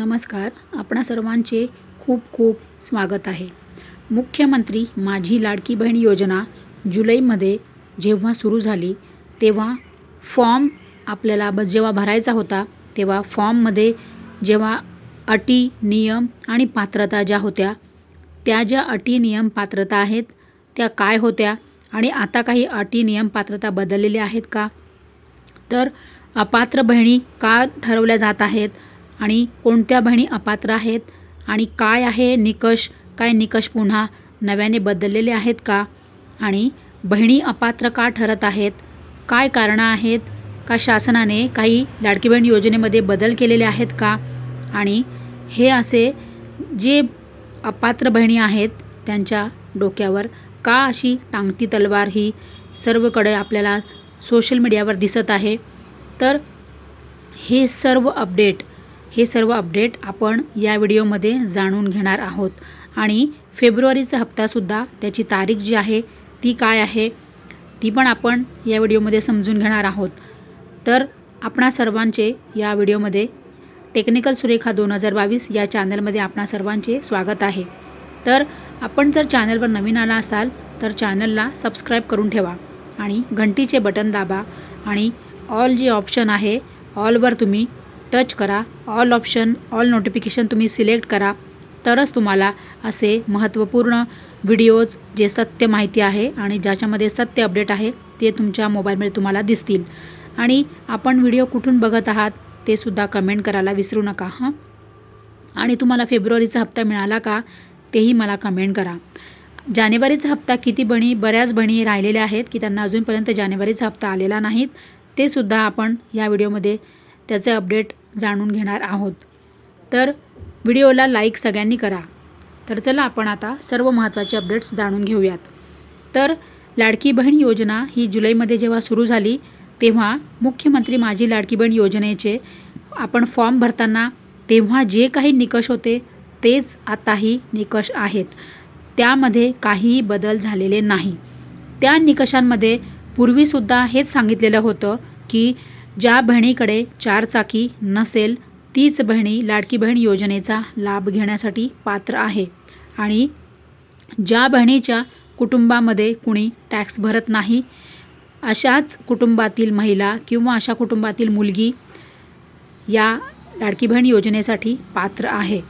नमस्कार. आपणा सर्वांचे खूप खूप स्वागत आहे. मुख्यमंत्री माझी लाडकी बहीण योजना जुलैमध्ये जेव्हा सुरू झाली तेव्हा फॉर्म आपल्याला ब जेव्हा भरायचा होता तेव्हा फॉर्ममध्ये जेव्हा अटी नियम आणि पात्रता ज्या होत्या त्या ज्या अटी नियम पात्रता आहेत त्या काय होत्या आणि आता काही अटी नियम पात्रता बदललेल्या आहेत का? तर अपात्र बहिणी का ठरवल्या जात आहेत? आणि कोणत्या बहिणी अपात्र आहेत आणि काय आहे निकष काय निकष पुन्हा नव्याने बदललेले आहेत का? आणि बहिणी अपात्र का ठरत आहेत? काय कारणं आहेत? का शासनाने काही लाडकी बहीण योजनेमध्ये बदल केलेले आहेत का? आणि हे असे जे अपात्र बहिणी आहेत त्यांच्या डोक्यावर का अशी टांगती तलवार ही सर्वकडे आपल्याला सोशल मीडियावर दिसत आहे? तर हे सर्व अपडेट हे सर्व अपडेट आपण या व्हिडिओमध्ये जाणून घेणार आहोत. आणि फेब्रुवारीचा हप्तासुद्धा त्याची तारीख जी आहे ती काय आहे ती पण आपण या व्हिडिओमध्ये समजून घेणार आहोत. तर आपणा सर्वांचे या व्हिडिओमध्ये टेक्निकल सुरेखा दोन हजार बावीस या चॅनलमध्ये आपणा सर्वांचे स्वागत आहे. तर आपण जर चॅनलवर नवीन आला असाल तर चॅनलला सबस्क्राईब करून ठेवा आणि घंटीचे बटन दाबा आणि ऑल जे ऑप्शन आहे ऑलवर तुम्ही टच करा. ऑल ऑप्शन ऑल नोटिफिकेशन तुम्ही सिलेक्ट करा. तरच तुम्हाला असे महत्त्वपूर्ण व्हिडिओज जे सत्य माहिती आहे आणि ज्याच्यामध्ये सत्य अपडेट आहे ते तुमच्या मोबाईलमध्ये तुम्हाला दिसतील. आणि आपण व्हिडिओ कुठून बघत आहात ते सुद्धा कमेंट करायला विसरू नका हां? आणि तुम्हाला फेब्रुवारीचा हप्ता मिळाला का तेही मला कमेंट करा. जानेवारीचा हप्ता किती बणी बऱ्याच बणी राहिलेल्या आहेत की त्यांना अजूनपर्यंत जानेवारीचा हप्ता आलेला नाहीत ते सुद्धा आपण या व्हिडिओमध्ये त्याचे अपडेट जाणून घेणार आहोत. तर व्हिडिओला लाईक सगळ्यांनी करा. तर चला आपण आता सर्व महत्त्वाचे अपडेट्स जाणून घेऊयात. तर लाडकी बहीण योजना ही जुलैमध्ये जेव्हा सुरू झाली तेव्हा मुख्यमंत्री माझी लाडकी बहीण योजनेचे आपण फॉर्म भरताना तेव्हा जे काही निकष होते तेच आताही निकष आहेत. त्यामध्ये काहीही बदल झालेले नाही. त्या निकषांमध्ये पूर्वीसुद्धा हेच सांगितलेलं होतं की ज्या बहिणीकडे चार चाकी नसेल तीच बहिणी लाडकी बहीण योजनेचा लाभ घेण्यासाठी पात्र आहे. आणि ज्या बहिणीच्या कुटुंबामध्ये कुणी टॅक्स भरत नाही अशाच कुटुंबातील महिला किंवा अशा कुटुंबातील मुलगी या लाडकी बहीण योजनेसाठी पात्र आहे.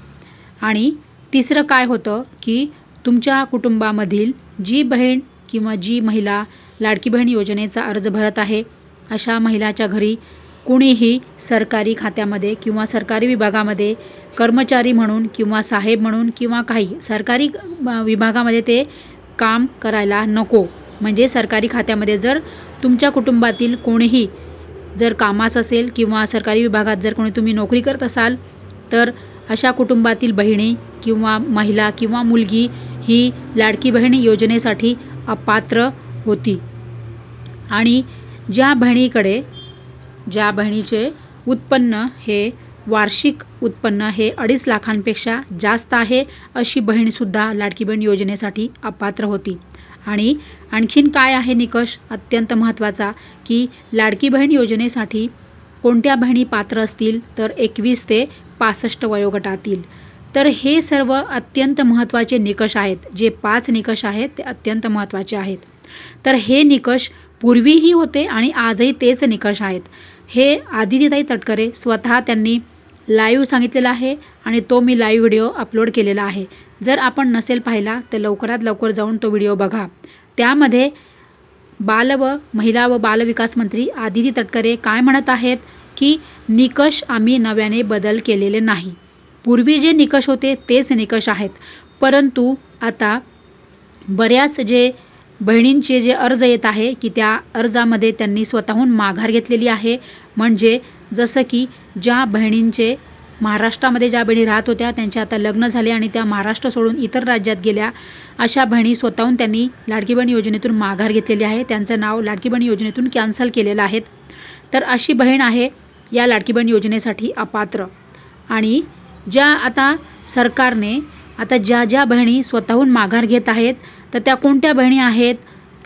आणि तिसरं काय होतं की तुमच्या कुटुंबामधील जी बहीण किंवा जी महिला लाडकी बहीण योजनेचा अर्ज भरत आहे अशा महिलाच्या घरी कुणीही सरकारी खात्यामध्ये किंवा सरकारी विभागामध्ये कर्मचारी म्हणून किंवा साहेब म्हणून किंवा काही सरकारी विभागामध्ये ते काम करायला नको. म्हणजे सरकारी खात्यामध्ये जर तुमच्या कुटुंबातील कोणीही जर कामास असेल किंवा सरकारी विभागात जर कोणी तुम्ही नोकरी करत असाल तर अशा कुटुंबातील बहिणी किंवा महिला किंवा मुलगी ही लाडकी बहीण योजनेसाठी अपात्र होती. आणि ज्या बहिणीकडे ज्या बहिणीचे उत्पन्न हे वार्षिक उत्पन्न हे अडीच लाखांपेक्षा जास्त आहे अशी बहीणसुद्धा लाडकी बहीण योजनेसाठी अपात्र होती. आणि आणखीन काय आहे निकष? अत्यंत महत्त्वाचा की लाडकी बहीण योजनेसाठी कोणत्या बहिणी पात्र असतील? तर एकवीस ते पासष्ट वयोगटातील. तर हे सर्व अत्यंत महत्त्वाचे निकष आहेत. जे पाच निकष आहेत ते अत्यंत महत्त्वाचे आहेत. तर हे निकष पूर्वीही होते आणि आजही तेच निकष आहेत. हे आदितीताई तटकरे स्वतः त्यांनी लाईव्ह सांगितलेलं आहे आणि तो मी लाईव्ह व्हिडिओ अपलोड केलेला आहे. जर आपण नसेल पाहिला तर लवकरात लवकर जाऊन तो व्हिडिओ बघा. त्यामध्ये बाल व महिला व बालविकास मंत्री आदिती तटकरे काय म्हणत आहेत की निकष आम्ही नव्याने बदल केलेले नाही. पूर्वी जे निकष होते तेच निकष आहेत. परंतु आता बऱ्याच जे बहिणींचे जे अर्ज येत आहे की त्या अर्जामध्ये त्यांनी स्वतःहून माघार घेतलेली आहे. म्हणजे जसं की ज्या बहिणींचे महाराष्ट्रामध्ये ज्या बहिणी राहत होत्या त्यांचे आता लग्न झाले आणि त्या महाराष्ट्र सोडून इतर राज्यात गेल्या अशा बहिणी स्वतःहून त्यांनी लाडकी बहीण योजनेतून माघार घेतलेली आहे. त्यांचं नाव लाडकी बहीण योजनेतून कॅन्सल केलेलं आहेत तर अशी बहीण आहे या लाडकी बहीण योजनेसाठी अपात्र. आणि ज्या आता सरकारने आता ज्या ज्या बहिणी स्वतःहून माघार घेत आहेत तर त्या कोणत्या बहिणी आहेत?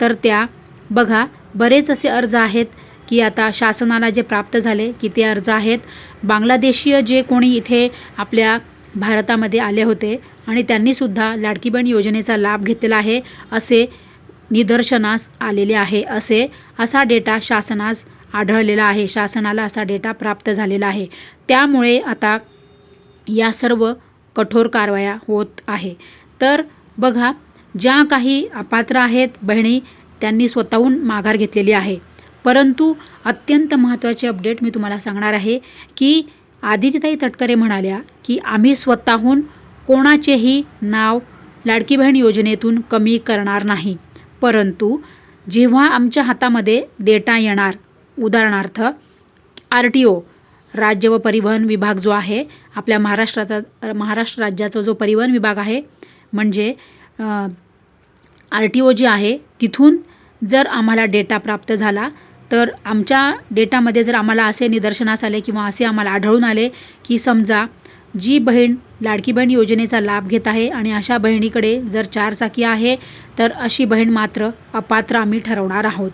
तर त्या बघा बरेच असे अर्ज आहेत की आता शासनाला जे प्राप्त झाले की ते अर्ज आहेत. बांगलादेशीय जे कोणी इथे आपल्या भारतामध्ये आले होते आणि त्यांनीसुद्धा लाडकी बहीण योजनेचा लाभ घेतलेला आहे असे निदर्शनास आलेले आहे असे असा डेटा शासनास आढळलेला आहे. शासनाला असा डेटा प्राप्त झालेला आहे. त्यामुळे आता या सर्व कठोर कारवाया होत आहे. तर बघा ज्या काही अपात्र आहेत बहिणी त्यांनी स्वतःहून माघार घेतलेली आहे. परंतु अत्यंत महत्त्वाचे अपडेट मी तुम्हाला सांगणार आहे की आदित्यताई तटकरे म्हणाल्या की आम्ही स्वतःहून कोणाचेही नाव लाडकी बहीण योजनेतून कमी करणार नाही. परंतु जेव्हा आमच्या हातामध्ये डेटा येणार उदाहरणार्थ आर टी ओ राज्य व परिवहन विभाग जो आहे आपल्या महाराष्ट्राचा महाराष्ट्र राज्याचा जो परिवहन विभाग आहे म्हणजे आर टी ओ जी आहे तिथून जर आम्हाला डेटा प्राप्त झाला तर आमच्या डेटामध्ये जर आम्हाला असे निदर्शनास आले किंवा असे आम्हाला आढळून आले की समजा जी बहीण लाडकी बहीण योजनेचा लाभ घेत आहे आणि अशा बहिणीकडे जर चार चाकी आहे तर अशी बहीण मात्र अपात्र आम्ही ठरवणार आहोत.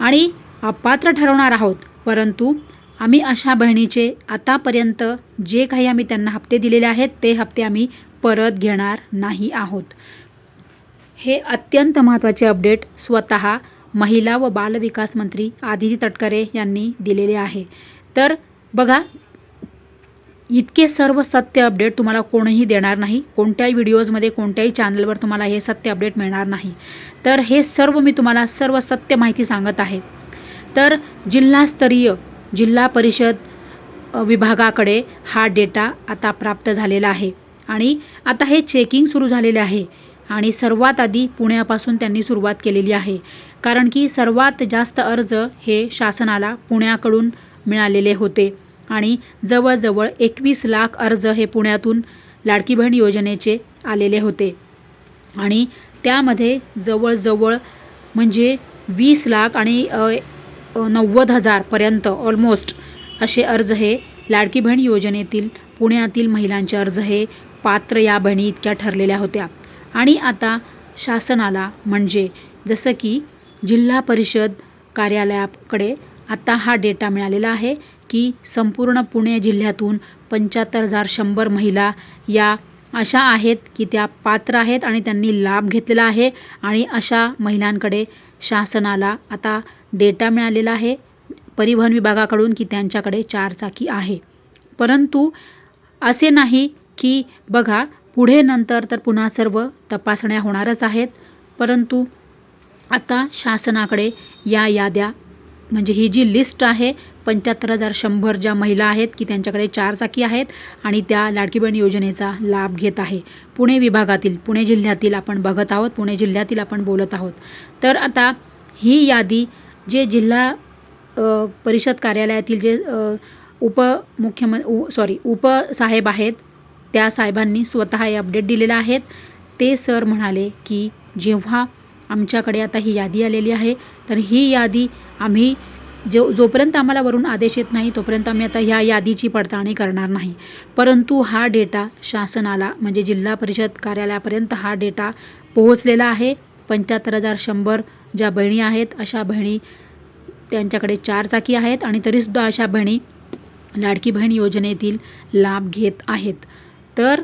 आणि अपात्र ठरवणार आहोत परंतु आम्ही अशा बहिणीचे आतापर्यंत जे काही आम्ही त्यांना हप्ते दिलेले आहेत ते हप्ते आम्ही परत घेणार नाही आहोत. हे अत्यंत महत्त्वाचे अपडेट स्वतः महिला व बालविकास मंत्री आदिती तटकरे यांनी दिलेले आहे. तर बघा इतके सर्व सत्य अपडेट तुम्हाला कोणीही देणार नाही कोणत्याही व्हिडिओजमध्ये कोणत्याही चॅनलवर तुम्हाला हे सत्य अपडेट मिळणार नाही. तर हे सर्व मी तुम्हाला सर्व सत्य माहिती सांगत आहे. तर जिल्हास्तरीय जिल्हा परिषद विभागाकडे हा डेटा आता प्राप्त झालेला आहे. आणि आता हे चेकिंग सुरू झालेले आहे. आणि सर्वात आधी पुण्यापासून त्यांनी सुरुवात केलेली आहे. कारण की सर्वात जास्त अर्ज हे शासनाला पुण्याकडून मिळालेले होते. आणि जवळजवळ एकवीस लाख अर्ज हे पुण्यातून लाडकी बहीण योजनेचे आलेले होते. आणि त्यामध्ये जवळजवळ म्हणजे वीस लाख आणि नव्वद हजारपर्यंत ऑलमोस्ट असे अर्ज हे लाडकी बहीण योजनेतील पुण्यातील महिलांचे अर्ज हे पात्र या बहिणी इतक्या ठरलेल्या होत्या. आणि आता शासनाला म्हणजे जसं की जिल्हा परिषद कार्यालयाकडे आता हा डेटा मिळालेला आहे की संपूर्ण पुणे जिल्ह्यातून पंच्याहत्तर हजार शंभर महिला या अशा आहेत की त्या पात्र आहेत आणि त्यांनी लाभ घेतलेला आहे आणि अशा महिलांकडे शासनाला आता डेटा मिळालेला आहे. परिवहन विभागाकडून की त्यांच्याकडे चार चाकी आहे. परंतु असे नाही की बघा पुढे नंतर तर पुन्हा सर्व तपासण्या होणारच आहेत. परंतु आता शासनाकडे या याद्या म्हणजे ही जी लिस्ट आहे पंच्याहत्तर हजार शंभर ज्या महिला आहेत की त्यांच्याकडे चार चाकी आहेत आणि त्या लाडकी बहीण योजनेचा लाभ घेत आहे. पुणे विभागातील पुणे जिल्ह्यातील आपण बघत आहोत पुणे जिल्ह्यातील आपण बोलत आहोत. तर आता ही यादी जे जिल्हा परिषद कार्यालयातील जे उपमुख्यम उ सॉरी उपसाहेब आहेत त्या साहेबांनी स्वतः हे अपडेट दिलेलं आहेत. ते सर म्हणाले की जेव्हा आमच्याकडे आता ही यादी आलेली आहे तर ही यादी आम्ही जो जोपर्यंत आम्हाला वरून आदेश येत नाही तोपर्यंत आम्ही आता ह्या यादीची पडताळणी करणार नाही. परंतु हा डेटा शासनाला म्हणजे जिल्हा परिषद कार्यालयापर्यंत हा डेटा पोहोचलेला आहे. पंच्याहत्तर हजार शंभर ज्या बहिणी आहेत अशा बहिणी त्यांच्याकडे चार चाकी आहेत आणि तरीसुद्धा अशा बहिणी लाडकी बहीण योजनेतील लाभ घेत आहेत. तर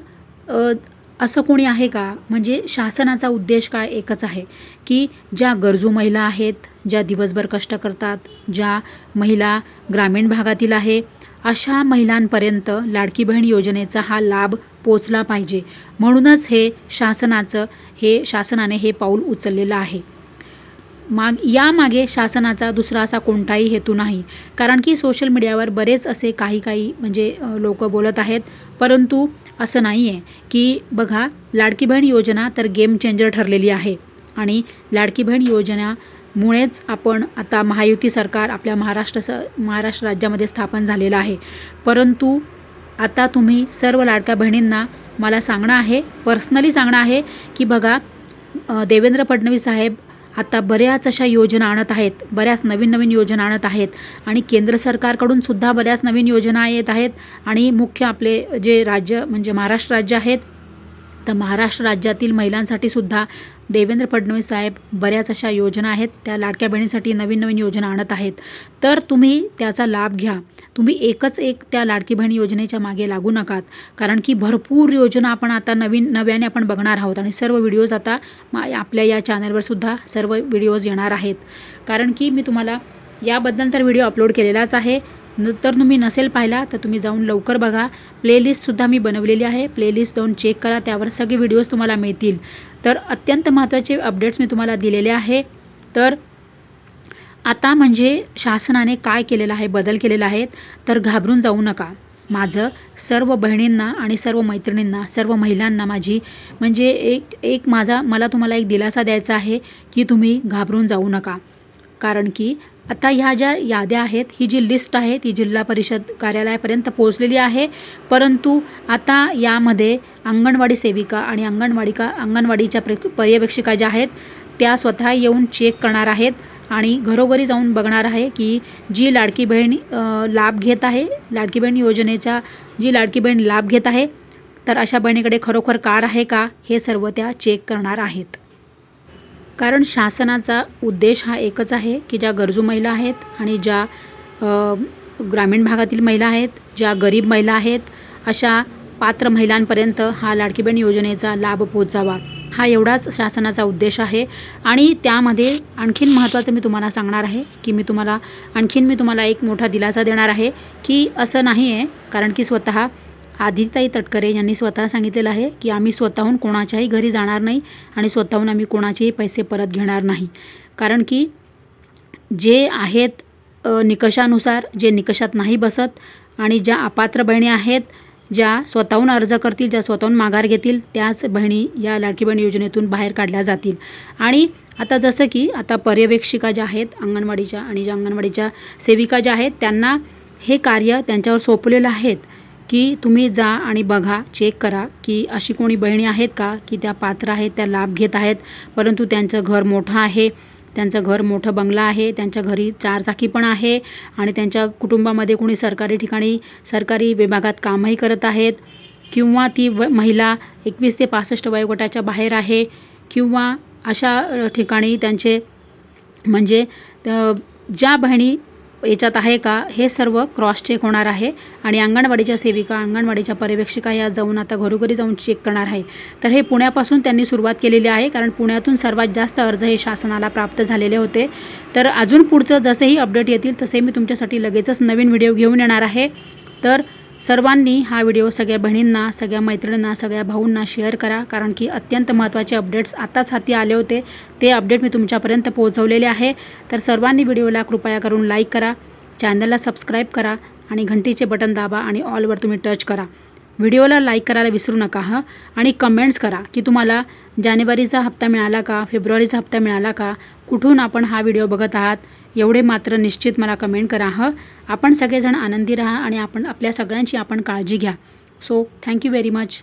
असं कोणी आहे का? म्हणजे शासनाचा उद्देश काय एकच आहे? की ज्या गरजू महिला आहेत ज्या दिवसभर कष्ट करतात ज्या महिला ग्रामीण भागातील आहे अशा महिलांपर्यंत लाडकी बहीण योजनेचा हा लाभ पोचला पाहिजे. म्हणूनच हे शासनाचं हे शासनाने हे पाऊल उचललेलं आहे. माग यामागे शासनाचा दुसरा असा कोणताही हेतू नाही. कारण की सोशल मीडियावर बरेच असे काही काही म्हणजे लोक बोलत आहेत. परंतु असं नाही आहे की बघा लाडकी बहीण योजना तर गेम चेंजर ठरलेली आहे. आणि लाडकी बहीण योजनामुळेच आपण आता महायुती सरकार आपल्या महाराष्ट्र स महाराष्ट्र राज्यामध्ये स्थापन झालेलं आहे. परंतु आता तुम्ही सर्व लाडक्या बहिणींना मला सांगणं आहे पर्सनली सांगणं आहे की बघा देवेंद्र फडणवीस साहेब आता बऱ्याच अशा योजना आणत आहेत बऱ्याच नवीन नवीन योजना आणत आहेत आणि केंद्र सरकारकडून सुद्धा बऱ्याच नवीन योजना येत आहेत आणि मुख्य आपले जे राज्य म्हणजे महाराष्ट्र राज्य आहेत तर महाराष्ट्र राज्यातील महिलांसाठी सुद्धा देवेंद्र फडणवीस साहेब बऱ्याच अशा योजना आहेत. त्या लाडक्या बहिणीसाठी नवीन नवीन योजना आणत आहेत. तर तुम्ही त्याचा लाभ घ्या. तुम्ही एकच एक त्या लाडकी बहीण योजनेच्या मागे लागू नकात. कारण की भरपूर योजना आपण आता नवीन नव्याने आपण बघणार आहोत. आणि सर्व व्हिडिओज आता मा- आपल्या या चॅनलवर सुद्धा सर्व व्हिडिओज येणार आहेत. कारण की मी तुम्हाला याबद्दल तर व्हिडिओ अपलोड केलेलाच आहे. तर तुम्ही नसेल पाहिला तर तुम्ही जाऊन लवकर बघा. प्लेलिस्टसुद्धा मी बनवलेली आहे. प्लेलिस्ट जाऊन चेक करा त्यावर सगळे व्हिडिओज तुम्हाला मिळतील. तर अत्यंत महत्त्वाचे अपडेट्स मी तुम्हाला दिलेले आहे. तर आता म्हणजे शासनाने काय केलेलं आहे बदल केलेला आहे तर घाबरून जाऊ नका. माझं सर्व बहिणींना आणि सर्व मैत्रिणींना सर्व महिलांना माझी म्हणजे एक एक माझा मला तुम्हाला एक दिलासा द्यायचा आहे की तुम्ही घाबरून जाऊ नका. कारण की आता ह्या ज्या याद्या आहेत ही जी लिस्ट आहे ती जिल्हा परिषद कार्यालयापर्यंत पोहोचलेली आहे. परंतु आता यामध्ये अंगणवाडी सेविका आणि अंगणवाडिका अंगणवाडीच्या प्र पर्यवेक्षिका ज्या आहेत त्या स्वतः येऊन चेक करणार आहेत आणि घरोघरी जाऊन बघणार आहे की जी लाडकी बहीण लाभ घेत आहे लाडकी बहीण योजनेचा जी लाडकी बहीण लाभ घेत आहे तर अशा बहिणीकडे खरोखर कार आहे का हे सर्व त्या चेक करणार आहेत. कारण शासनाचा उद्देश हा एकच आहे की ज्या गरजू महिला आहेत आणि ज्या ग्रामीण भागातील महिला आहेत ज्या गरीब महिला आहेत अशा पात्र महिलांपर्यंत हा लाडकी बहीण योजनेचा लाभ पोहोचावा. हा एवढाच शासनाचा उद्देश आहे. आणि त्यामध्ये आणखीन महत्त्वाचं मी तुम्हाला सांगणार आहे की मी तुम्हाला आणखीन मी तुम्हाला एक मोठा दिलासा देणार आहे की असं नाही आहे कारण की स्वतः आदिताई तटकरे यांनी स्वतः सांगितलेलं आहे की आम्ही स्वतःहून कोणाच्याही घरी जाणार नाही आणि स्वतःहून आम्ही कोणाचेही पैसे परत घेणार नाही. कारण की जे आहेत निकषानुसार जे निकषात नाही बसत आणि ज्या अपात्र बहिणी आहेत ज्या स्वतःहून अर्ज करतील ज्या स्वतःहून माघार घेतील त्याच बहिणी या लाडकी बहीण योजनेतून बाहेर काढल्या जातील. आणि आता जसं की आता पर्यवेक्षिका ज्या आहेत अंगणवाडीच्या आणि ज्या अंगणवाडीच्या सेविका ज्या आहेत त्यांना हे कार्य त्यांच्यावर सोपलेलं आहेत. की तुम्ही जा आणि बघा चेक करा की अशी कोणी बहिणी आहेत का की त्या पात्र आहेत त्या लाभ घेत आहेत. परंतु त्यांचं घर मोठं आहे. त्यांचं घर मोठं बंगला आहे. त्यांच्या घरी चारचाकी पण आहे आणि त्यांच्या कुटुंबामध्ये कोणी सरकारी ठिकाणी सरकारी विभागात कामही करत आहेत. किंवा ती व महिला एकवीस ते पासष्ट वयोगटाच्या बाहेर आहे. किंवा अशा ठिकाणी त्यांचे म्हणजे ज्या बहिणी याच्यात आहे का? हे सर्व क्रॉस चेक होणार आहे. आणि अंगणवाडीच्या सेविका अंगणवाडीच्या पर्यवेक्षिका या जाऊन आता घरोघरी जाऊन चेक करणार आहे. तर हे पुण्यापासून त्यांनी सुरुवात केलेली आहे कारण पुण्यातून सर्वात जास्त अर्ज हे शासनाला प्राप्त झालेले होते. तर अजून पुढचं जसेही अपडेट येतील तसे मी तुमच्यासाठी लगेचच नवीन व्हिडिओ घेऊन येणार आहे. तर सर्वांनी हा व्हिडिओ सगळ्या बहिणींना सगळ्या मैत्रिणींना सगळ्या भाऊंना शेअर करा. कारण की अत्यंत महत्त्वाचे अपडेट्स आताच हाती आले होते. ते अपडेट मी तुमच्यापर्यंत पोहोचवलेले आहे. तर सर्वांनी व्हिडिओला कृपया करून लाईक करा. चॅनलला सबस्क्राईब करा आणि घंटीचे बटन दाबा आणि ऑलवर तुम्ही टच करा. व्हिडिओला लाईक करायला विसरू नका हं? आणि कमेंट्स करा की तुम्हाला जानेवारीचा हप्ता मिळाला का फेब्रुवारीचा हप्ता मिळाला का कुठून आपण हा व्हिडिओ बघत आहात? एवढे मात्र निश्चित मला कमेंट करा हं. आपण सगळेजण आनंदी राहा आणि आपण आपल्या सगळ्यांची आपण काळजी घ्या. So thank you very much